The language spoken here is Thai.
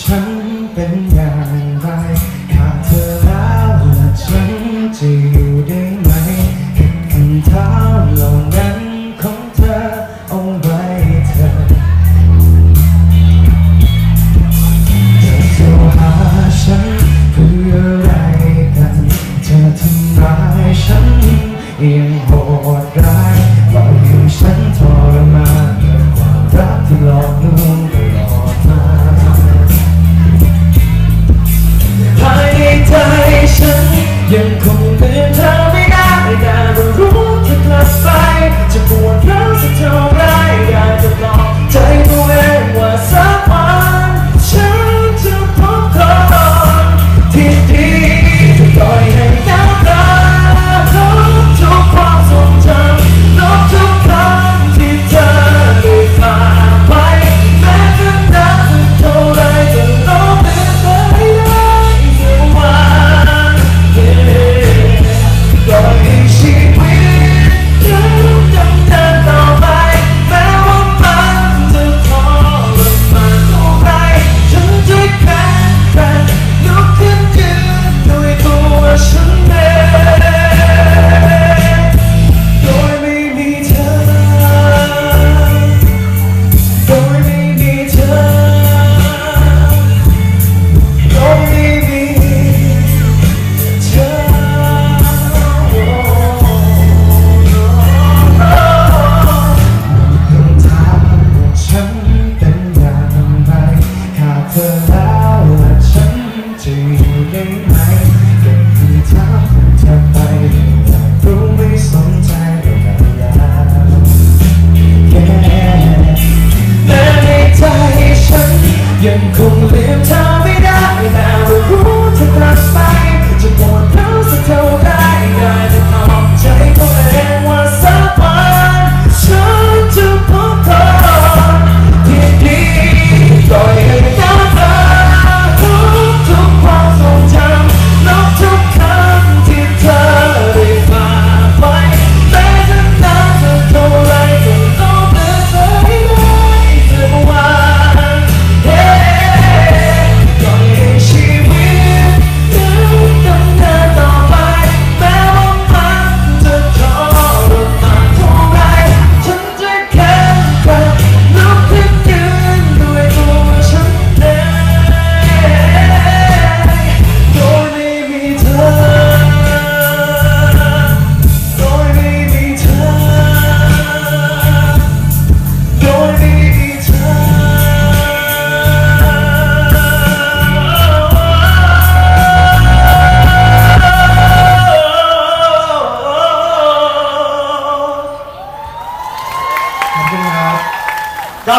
ฉันเป็นอย่างไรขาดเธอแล้วและฉันจะอยู่ได้ไหมคำถามเหล่านั้นของเธอเอาไว้เธอจะโทรหาฉันเพื่ออะไรกันจะทำร้ายฉันยังโหดร้าย ยังคง ข